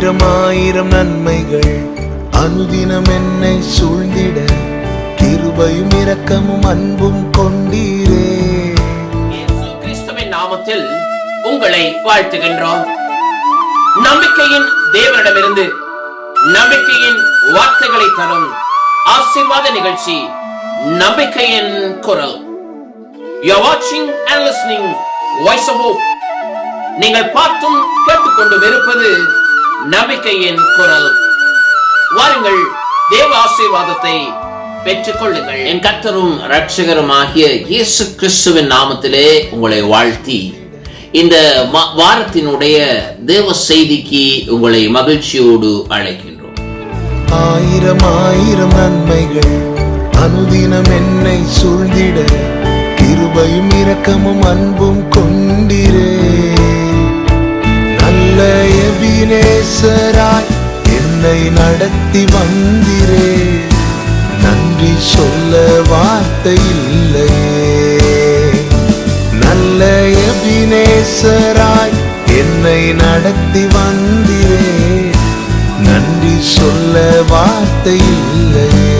ஆயிரம் ஆயிரம் நன்மைகள். அனுதினம் என்னை சூழ்ந்திட கிருபையும் இரக்கமும் அன்பும் கொண்டீரே. கிறிஸ்துவின் நாமத்தில் உங்களை வாழ்த்துகின்றோம். நம்பிக்கையின் தேவனிடமிருந்து நம்பிக்கையின் வார்த்தைகளை தரும் ஆசீர்வாத நிகழ்ச்சி நம்பிக்கையின் குரல். யூ வாட்சிங் அண்ட் லிஸ்னிங் வாய்ஸ் ஆஃப் நீங்கள் பார்த்தும் கேட்டுக்கொண்டு வெறுப்பது நம்பிக்கையின் குரல். வாருங்கள் தேவ ஆசீர்வாதத்தை பெற்றுக் கொள்ளுங்கள் என் கர்த்தரும் ரட்சகருமாகிய இயேசு கிறிஸ்துவின் நாமத்திலே உங்களை வாழ்த்தி இந்த வாரத்தினுடைய தேவ செய்திக்கு உங்களை மகிழ்ச்சியோடு அழைக்கின்றோம். ஆயிரம் ஆயிரம் நன்மைகள் அனுதினம் என்னை சூழ்ந்திட கிருபையும் இரக்கமும் அன்பும் கொண்டிரே. வினேசராய் என்னை நடத்தி வந்திரே. நன்றி சொல்ல வார்த்தை இல்லையே நல்ல எபினேசராய் என்னை நடத்தி வந்திரே. நன்றி சொல்ல வார்த்தை இல்லையே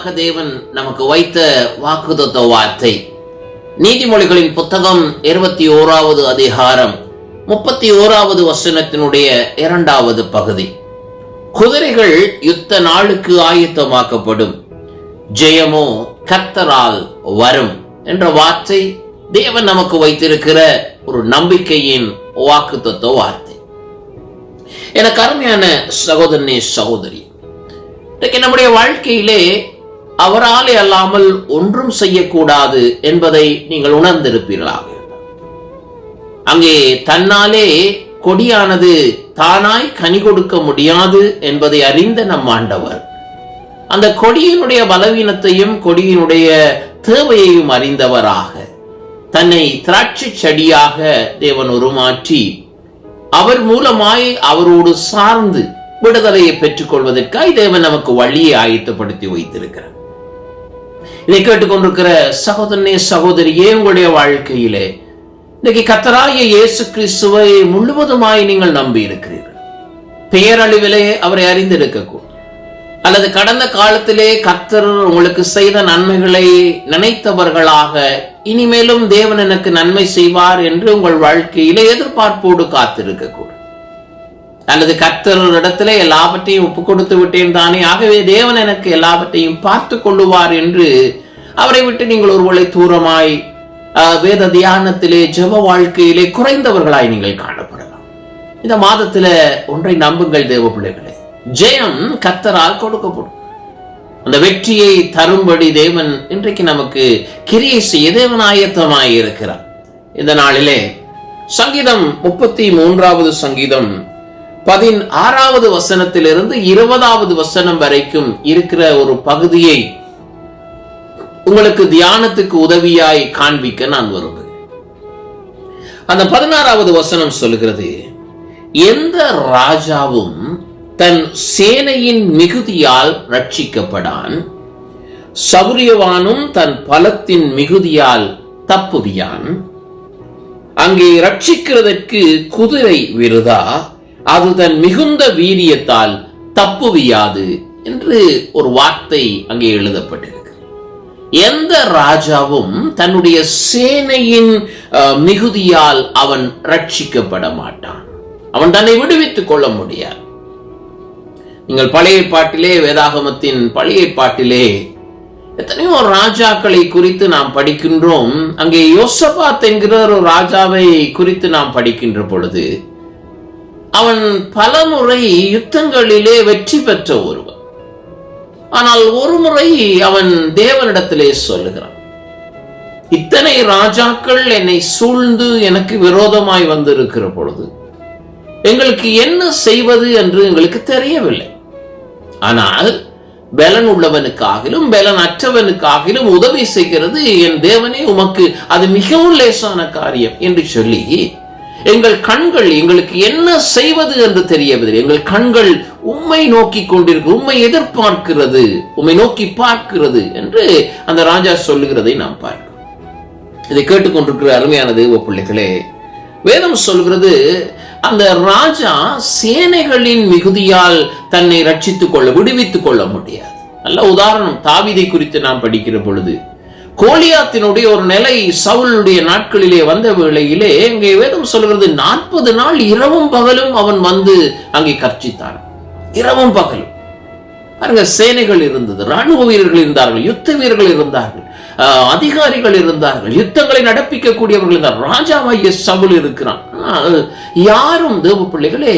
மூலமாக தேவன் நமக்கு வைத்த வாக்குதத்த வார்த்தை. நீதிமொழிகளின் புத்தகம் இருபத்தி ஓராவது அதிகாரம் முப்பத்தி ஓராவது வசனத்தினுடைய இரண்டாவது பகுதி. குதிரைகள் யுத்த நாளுக்கு ஆயத்தமாக்கப்படும். ஜெயமோ கத்தரால் வரும் என்ற வார்த்தை தேவன் நமக்கு வைத்திருக்கிற ஒரு நம்பிக்கையின் வாக்குத்தத்த வார்த்தை. எனக்கு அருமையான சகோதரனே சகோதரி இன்றைக்கு நம்முடைய வாழ்க்கையிலே அவராலே அல்லாமல் ஒன்றும் செய்யக்கூடாது என்பதை நீங்கள் உணர்ந்திருப்பீர்களாக. அங்கே தன்னாலே கொடியானது தானாய் கனி கொடுக்க முடியாது என்பதை அறிந்த நம் ஆண்டவர் அந்த கொடியினுடைய பலவீனத்தையும் கொடியினுடைய தேவையையும் அறிந்தவராக தன்னை திராட்சை செடியாக தேவன் உருமாற்றி அவர் மூலமாய் அவரோடு சார்ந்து விடுதலையை பெற்றுக்கொள்வதற்காய் தேவன் நமக்கு வழியை ஆயத்தப்படுத்தி வைத்திருக்கிறார். இதை கேட்டுக்கொண்டிருக்கிற சகோதரனே சகோதரியே உங்களுடைய வாழ்க்கையிலே. இன்னைக்கு கத்தராய இயேசு கிறிஸ்துவை முழுவதுமாய் நீங்கள் நம்பி இருக்கிறீர்கள் பெயரளவிலே அவரை அறிந்திருக்கக்கூடும். அல்லது கடந்த காலத்திலே கர்த்தர் உங்களுக்கு செய்த நன்மைகளை நினைத்தவர்களாக இனிமேலும் தேவன் எனக்கு நன்மை செய்வார் என்று உங்கள் வாழ்க்கையிலே எதிர்பார்ப்போடு காத்திருக்கக்கூடும். அல்லது கர்த்தரிடத்திலே எல்லாவற்றையும் ஒப்பு கொடுத்து விட்டேன் தானே. ஆகவே தேவன் எனக்கு எல்லாவற்றையும் பார்த்து கொள்ளுவார் என்று அவரை விட்டு நீங்கள் ஒருவளை தூரமாய் வேத தியானத்திலே ஜெப வாழ்க்கையிலே குறைந்தவர்களாய் நீங்கள் காணப்படலாம். இந்த மாதத்துல ஒன்றை நம்புங்கள் தேவ பிள்ளைகளே. ஜெயம் கர்த்தரால் கொடுக்கப்படும். அந்த வெற்றியை தரும்படி தேவன் இன்றைக்கு நமக்கு கிரியை செய்ய தேவன் ஆயத்தமாய் இருக்கிறார். இந்த நாளிலே சங்கீதம் முப்பத்தி மூன்றாவது சங்கீதம் பதினாறாவது வசனத்திலிருந்து இருபதாவது வசனம் வரைக்கும் இருக்கிற ஒரு பகுதியை உங்களுக்கு தியானத்துக்கு உதவியாய் காண்பிக்க நான் வருவேன் அந்த பதினாறாவது வசனம் சொல்கிறது எந்த ராஜாவும் தன் சேனையின் மிகுதியால் ரட்சிக்கப்படான் சௌரியவானும் தன் பலத்தின் மிகுதியால் தப்புவியான். அங்கே ரட்சிக்கிறதற்கு குதிரை விருதா? அது தன் மிகுந்த வீரியத்தால் தப்புவியாது என்று ஒரு வார்த்தை அங்கே எழுதப்பட்டிருக்கு. எந்த ராஜாவும் தன்னுடைய சேனையின் மிகுதியால் அவன் ரட்சிக்கப்பட மாட்டான். அவன் தன்னை விடுவித்துக் கொள்ள முடியாது. நீங்கள் பழைய பாட்டிலே வேதாகமத்தின் பழைய பாட்டிலே எத்தனையோ ராஜாக்களை குறித்து நாம் படிக்கின்றோம். அங்கே யோசபாத் என்கிற ஒரு ராஜாவை குறித்து நாம் படிக்கின்ற பொழுது அவன் பலமுறை யுத்தங்களிலே வெற்றி பெற்ற ஒருவன். ஆனால் ஒரு முறை அவன் தேவனிடத்திலே சொல்லுகிறான் இத்தனை ராஜாக்கள் என்னை சூழ்ந்து எனக்கு விரோதமாய் வந்திருக்கிற பொழுது எங்களுக்கு என்ன செய்வது என்று எங்களுக்கு தெரியவில்லை. ஆனால் பலன் உள்ளவனுக்காகிலும் பலன் அற்றவனுக்காகிலும் உதவி செய்கிறது என் தேவனே உமக்கு அது மிகவும் லேசான காரியம் என்று சொல்லி எங்கள் கண்கள் எங்களுக்கு என்ன செய்வது என்று தெரியவில்லை. எங்கள் கண்கள் உம்மை நோக்கி கொண்டிருக்கு உம்மை எதிர்பார்க்கிறது உம்மை நோக்கி பார்க்கிறது என்று அந்த ராஜா சொல்லுகிறதை நாம் பார்க்கிறோம். இதை கேட்டுக்கொண்டிருக்கிற அருமையான தெய்வ பிள்ளைகளே வேதம் சொல்கிறது அந்த ராஜா சேனைகளின் மிகுதியால் தன்னை ரட்சித்துக் கொள்ள விடுவித்துக் கொள்ள முடியாது. நல்ல உதாரணம் தாவிதை குறித்து நாம் படிக்கிற பொழுது. கோலியாத்தினுடைய ஒரு நிலை சவுளுடைய நாட்களிலே வந்த வேளையிலே இங்கே வேதம் சொல்கிறது நாற்பது நாள் இரவும் பகலும் அவன் வந்து அங்கே கர்ச்சித்தான். இரவும் பகலும். பாருங்க சேனைகள் இருந்தது ராணுவ வீரர்கள் இருந்தார்கள் யுத்த வீரர்கள் இருந்தார்கள் அதிகாரிகள் இருந்தார்கள் யுத்தங்களை நடப்பிக்கக்கூடியவர்கள் இருந்தார் ராஜாவாகிய சவுல் இருக்கிறான். ஆனால் யாரும் தேவ பிள்ளைகளே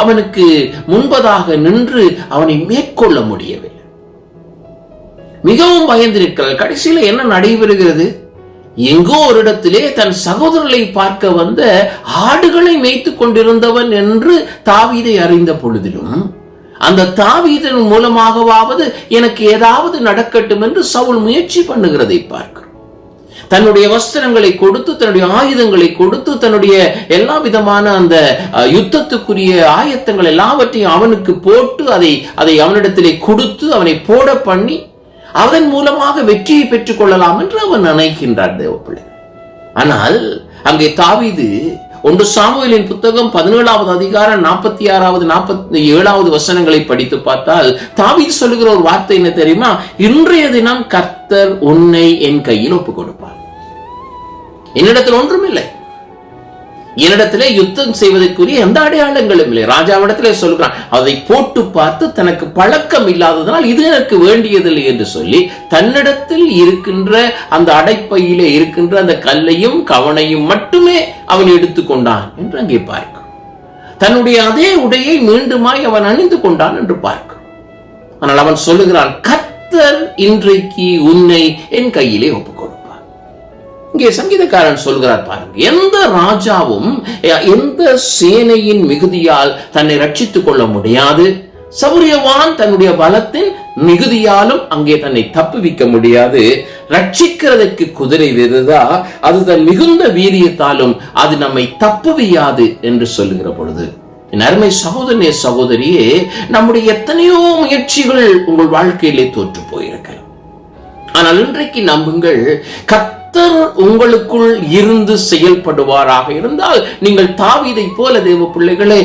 அவனுக்கு முன்பதாக நின்று அவனை மேற்கொள்ள முடியவில்லை. மிகவும் பயந்து கடைசியில என்ன நடைபெறுகிறது? எங்கோ ஒரு இடத்திலே தன் சகோதரர்களை பார்க்க வந்த ஆடுகளை மேய்த்து கொண்டிருந்தவன் என்று தாவீதை அறிந்த பொழுதிலும் அந்த தாவீதன் மூலமாகவாவது எனக்கு ஏதாவது நடக்கட்டும் என்று சவுல் முயற்சி பண்ணுகிறதை பார்க்கிறோம். தன்னுடைய வஸ்திரங்களை கொடுத்து தன்னுடைய ஆயுதங்களை கொடுத்து தன்னுடைய எல்லா விதமான அந்த அஹ், யுத்தத்துக்குரிய ஆயத்தங்கள் எல்லாவற்றையும் அவனுக்கு போட்டு அதை அதை அவனிடத்திலே கொடுத்து அவனை போட பண்ணி அதன் மூலமாக வெற்றியை பெற்றுக் கொள்ளலாம் என்று அவன் நினைக்கின்றார் தேவப்பிள்ளை. ஆனால் அங்கே தாவிது ஒன்று சாமுவேலின் புத்தகம் பதினேழாவது அதிகாரம் நாற்பத்தி ஆறாவது நாற்பத்தி ஏழாவது வசனங்களை படித்து பார்த்தால் தாவீது சொல்லுகிற ஒரு வார்த்தை என்ன தெரியுமா? இன்றைய தினம் கர்த்தர் உன்னை என் கையில் ஒப்புக் கொடுப்பார் என்னிடத்தில் ஒன்றுமில்லை. என்னிடத்திலே யுத்தம் செய்வதற்குரிய எந்த அடையாளங்களும் இல்லை. ராஜாவிடத்திலே சொல்கிறான் அதை போட்டு பார்த்து தனக்கு பழக்கம் இல்லாததனால் இது எனக்கு வேண்டியதில்லை என்று சொல்லி தன்னிடத்தில் இருக்கின்ற அந்த அடைப்பையிலே இருக்கின்ற அந்த கல்லையும் கவனையும் மட்டுமே அவன் எடுத்துக்கொண்டான் என்று அங்கே பார்க்கும். தன்னுடைய அதே உடையை மீண்டுமாய் அவன் அணிந்து கொண்டான் என்று பார்க்கும். ஆனால் அவன் சொல்லுகிறான் கத்தர் இன்றைக்கு உன்னை என் கையிலே ஒப்பு இங்கே சங்கீதக்காரன் சொல்கிறார் பாருங்க எந்த ராஜாவும் எந்த சேனையின் மிகுதியால் தன்னை ரட்சித்துக் கொள்ள முடியாது. சௌரியவான் தன்னுடைய பலத்தின் மிகுதியாலும் அங்கே தன்னை தப்புவிக்க முடியாது. ரட்சிக்கிறதுக்கு குதிரை விருதா அது தன் மிகுந்த வீரியத்தாலும் அது நம்மை தப்புவியாது என்று சொல்லுகிற பொழுது என் அருமை சகோதரனே சகோதரியே நம்முடைய எத்தனையோ முயற்சிகள் உங்கள் வாழ்க்கையிலே தோற்று போயிருக்கலாம். ஆனால் இன்றைக்கு நம்புங்கள் கர்த்தர் உங்களுக்குள் இருந்து செயல்படுவாராக இருந்தால் நீங்கள் தாவிதை போல தேவ பிள்ளைகளே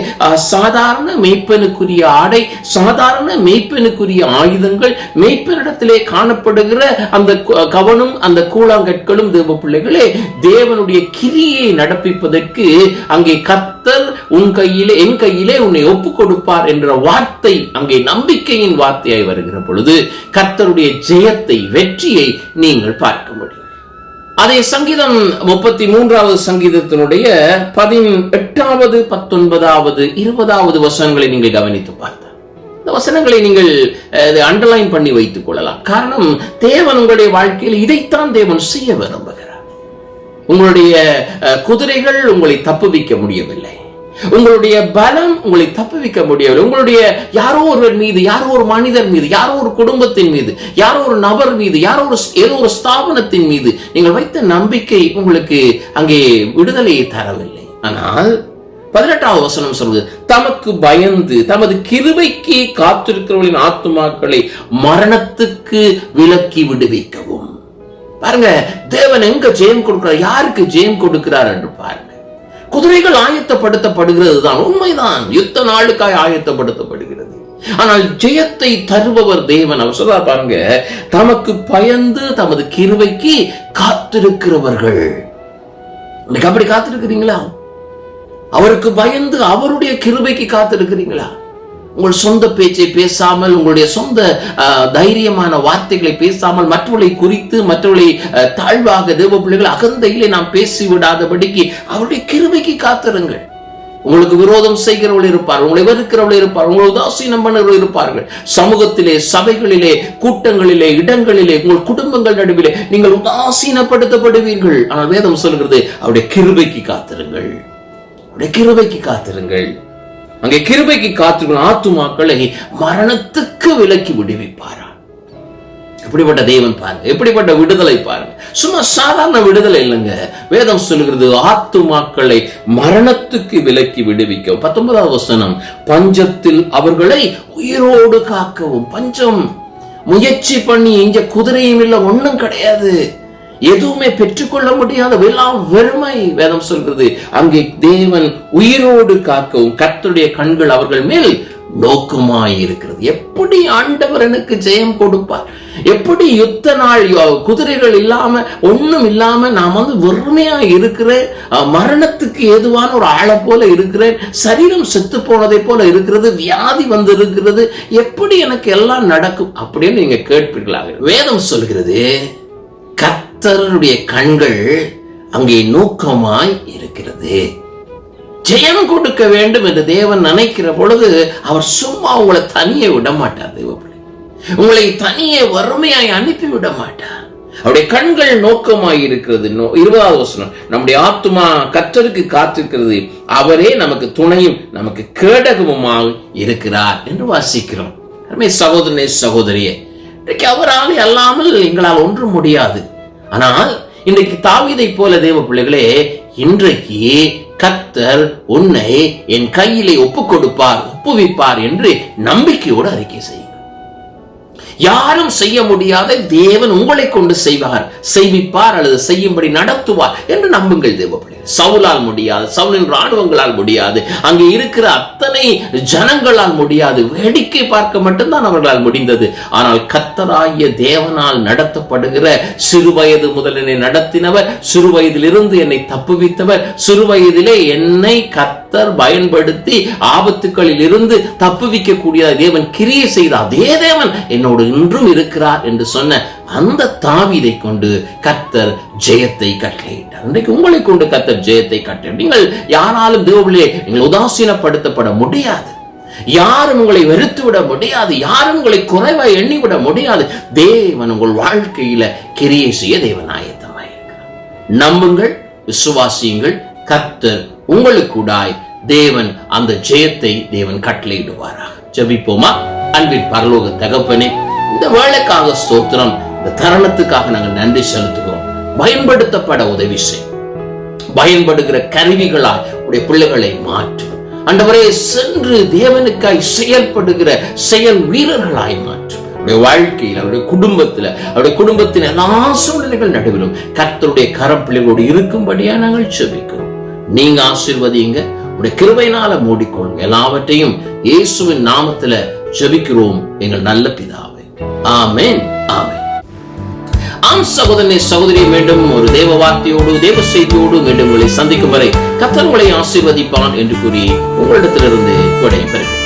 சாதாரண மெய்ப்பெனுக்குரிய ஆடை சாதாரண மெய்ப்பெனுக்குரிய ஆயுதங்கள் மெய்ப்பெனிடத்திலே காணப்படுகிற அந்த கவனம் அந்த கூழாங்கற்களும் தேவ பிள்ளைகளே தேவனுடைய கிரியை நடப்பிப்பதற்கு அங்கே கர்த்தர் உன் கையிலே என் கையிலே உன்னை ஒப்புக் கொடுப்பார் என்ற வார்த்தை அங்கே நம்பிக்கையின் வார்த்தையாய் வருகிற பொழுது கர்த்தருடைய ஜெயத்தை வெற்றியை நீங்கள் பார்க்க முடியும். அதே சங்கீதம் முப்பத்தி மூன்றாவது சங்கீதத்தினுடைய பதினெட்டாவது பத்தொன்பதாவது இருபதாவது வசனங்களை நீங்கள் கவனித்து பார்த்தால் இந்த வசனங்களை நீங்கள் அண்டர்லைன் பண்ணி வைத்துக் கொள்ளலாம். காரணம் தேவன் உங்களுடைய வாழ்க்கையில் இதைத்தான் தேவன் செய்ய விரும்புகிறார். உங்களுடைய அஹ், குதிரைகள் உங்களை தப்புவிக்க முடியவில்லை. உங்களுடைய பலம் உங்களை தப்புவிக்க முடியவில்லை. உங்களுடைய யாரோ ஒருவர் மீது யாரோ ஒரு மனிதர் மீது யாரோ ஒரு குடும்பத்தின் மீது யாரோ ஒரு நபர் மீது யாரோ ஒரு ஏதோ ஒரு ஸ்தாபனத்தின் மீது நீங்கள் வைத்த நம்பிக்கை உங்களுக்கு அங்கே விடுதலையை தரவில்லை. ஆனால் பதினெட்டாவது வசனம் சொல்வது தமக்கு பயந்து தமது கிருபைக்கு காத்திருக்கிறவர்களின் ஆத்துமாக்களை மரணத்துக்கு விலக்கி விடுவிக்கவும். பாருங்க தேவன் எங்க ஜெயம் கொடுக்கிறார் யாருக்கு ஜெயம் கொடுக்கிறார் என்று பாருங்க. குதிரைகள் ஆயத்தப்படுத்தப்படுகிறது தான் உண்மைதான். யுத்த நாளுக்காய் ஆயத்தப்படுத்தப்படுகிறது. ஆனால் ஜெயத்தை தருபவர் தேவன் அவர் சொல்றா பாருங்க தமக்கு பயந்து தமது கிருவைக்கு காத்திருக்கிறவர்கள். இன்னைக்கு அப்படி காத்திருக்கிறீங்களா? அவருக்கு பயந்து அவருடைய கிருபைக்கு காத்திருக்கிறீங்களா? உங்கள் சொந்த பேச்சை பேசாமல் உங்களுடைய சொந்த தைரியமான வார்த்தைகளை பேசாமல் மற்றவர்களை குறித்து மற்றவர்களை தாழ்வாக தேவ பிள்ளைகள் அகந்தையிலே நாம் பேசி விடாதபடிக்கு அவருடைய கிருபைக்கு காத்திருங்கள். உங்களுக்கு விரோதம் செய்கிறவர்கள் இருப்பார் உங்களை வெறுக்கிறவர்கள் இருப்பார் உங்களை உதாசீனம் பண்ணுறவர்கள் இருப்பார்கள். சமூகத்திலே சபைகளிலே கூட்டங்களிலே இடங்களிலே உங்கள் குடும்பங்கள் நடுவிலே நீங்கள் உதாசீனப்படுத்தப்படுவீர்கள். ஆனால் வேதம் சொல்கிறது அவருடைய கிருபைக்கு காத்திருங்கள். அவருடைய கிருபைக்கு காத்திருங்கள். அங்கே கிருபைக்கு காத்திருக்கும் ஆத்துமாக்களை மரணத்துக்கு விலக்கி விடுவிப்பாரா? எப்படிப்பட்ட தெய்வம் பாருங்க எப்படிப்பட்ட விடுதலை பாருங்க. சும்மா சாதாரண விடுதலை இல்லைங்க. வேதம் சொல்லுகிறது ஆத்துமாக்களை மரணத்துக்கு விலக்கி விடுவிக்கும் பத்தொன்பதாவது வசனம் பஞ்சத்தில் அவர்களை உயிரோடு காக்கவும். பஞ்சம் முயற்சி பண்ணி இங்க குதிரையும் இல்லை ஒண்ணும் கிடையாது. எதுவுமே பெற்றுக்கொள்ள முடியாத எல்லாம் வெறுமை வேதம் சொல்கிறது. அங்கே தேவன் உயிரோடு காக்கவும் கர்த்தருடைய கண்கள் அவர்கள் மேல் நோக்கமாய் இருக்கிறது எப்படி ஆண்டவர் எனக்கு ஜெயம் கொடுப்பார்? எப்படி யுத்த நாள் யோ- குதிரைகள் இல்லாம ஒண்ணும் இல்லாம நான் வந்து வெறுமையா இருக்கிறேன் மரணத்துக்கு ஏதுவான ஒரு ஆளை போல இருக்கிறேன். சரீரம் செத்து போனதை போல இருக்கிறது வியாதி வந்து இருக்கிறது எப்படி எனக்கு எல்லாம் நடக்கும் அப்படின்னு நீங்க கேட்பீர்களாக? வேதம் சொல்கிறது கர்த்தருடைய கண்கள் அங்கே நோக்கமாய் இருக்கிறது. ஜெயம் கொடுக்க வேண்டும் என்று தேவன் நினைக்கிற பொழுது அவர் சும்மா உங்களை தனியே விட மாட்டார் தேவப்பிள்ளை. உங்களை தனியே வறுமையாய் அனுப்பி விட மாட்டார். அவருடைய கண்கள் நோக்கமாய் இருக்கிறது. நோ- இருபதாவது வசனம். நம்முடைய ஆத்துமா கர்த்தருக்கு காத்திருக்கிறது. அவரே நமக்கு துணையும் நமக்கு கேடகமுமாக இருக்கிறார் என்று வாசிக்கிறோம். சகோதரனே சகோதரியே இன்றைக்கு அவரால் அல்லாமல் எங்களால் ஒன்றும் முடியாது. ஆனால் இன்றைக்கு தாவீதை போல தேவ பிள்ளைகளே இன்றைக்கு கத்தர் உன்னை என் கையிலே ஒப்பு கொடுப்பார் ஒப்புவிப்பார் என்று நம்பிக்கையோடு அறிக்கை செய்யும் யாரும் செய்ய முடியாத தேவன் உங்களை கொண்டு செய்வார் செய்விப்பார் அல்லது செய்யும்படி நடத்துவார் என்று நம்புங்கள் தேவ பிள்ளைகளே. சவுலால் முடியாது சவுலின் ராணுவங்களால் முடியாது அங்கே இருக்கிற அத்தனை ஜனங்களால் முடியாது வேடிக்கை பார்க்க மட்டும்தான் அவர்களால் முடிந்தது. ஆனால் கத்தராகிய தேவனால் நடத்தப்படுகிற சிறு வயது முதல் என்னை நடத்தினவர் சிறு வயதிலிருந்து என்னை தப்புவித்தவர் சிறுவயதிலே என்னை கத்தர் பயன்படுத்தி ஆபத்துக்களில் இருந்து தப்புவிக்க கூடிய தேவன் கிரியை செய்த அதே தேவன் என்னோடு இன்றும் இருக்கிறார் என்று சொன்ன அந்த தாவிதை கொண்டு கத்தர் ஜெயத்தை கட்டளையிட்டார் இன்றைக்கு உங்களை கொண்டு கத்த ஜெயத்தை கட்டளை நீங்கள் யாராலும் தேவபிள்ளையே நீங்கள் உதாசீனப்படுத்தப்பட முடியாது. யாரும் உங்களை வெறுத்து விட முடியாது. யாரும் உங்களை குறைவாய் எண்ணிவிட முடியாது. தேவன் உங்கள் வாழ்க்கையில கிரியை செய்ய தேவன் ஆயத்தமாயிருக்கிறார் நம்புங்கள் விசுவாசியுங்கள் கத்தர் உங்களுக்குடாய் தேவன் அந்த ஜெயத்தை தேவன் கட்டளையிடுவாராக. ஜபிப்போமா? அன்பின் பரலோக தகப்பனே இந்த வேலைக்காக ஸ்தோத்திரம் இந்த தருணத்துக்காக நாங்கள் நன்றி செலுத்துகிறோம். பயன்படுத்தப்பட உதவி செய். பயன்படுகிற கருவிகளாய் உடைய பிள்ளைகளை மாற்று. அண்டவரே சென்று தேவனுக்காய் செயல்படுகிற செயல் வீரர்களாய் மாற்று. அவருடைய வாழ்க்கையில் அவருடைய குடும்பத்தில் அவருடைய குடும்பத்தின் எல்லா சூழ்நிலைகள் நடுவிலும் கர்த்தருடைய கரம் பிள்ளைகளோடு இருக்கும்படியா நாங்கள் செபிக்கிறோம். நீங்க ஆசீர்வதிங்க உடைய கிருபையினால மூடிக்கொள்ளுங்க. எல்லாவற்றையும் இயேசுவின் நாமத்துல செபிக்கிறோம். எங்கள் நல்ல பிதாவே. ஆமேன். ஆமேன். ஆம் சகோதரனை சகோதரி மீண்டும் ஒரு தேவ வார்த்தையோடு தேவ செய்தியோடு மீண்டும் உங்களை சந்திக்கும் வரை கத்தர் உங்களை ஆசீர்வதிப்பான் என்று கூறி உங்களிடத்திலிருந்து விடைபெறுகிறேன்.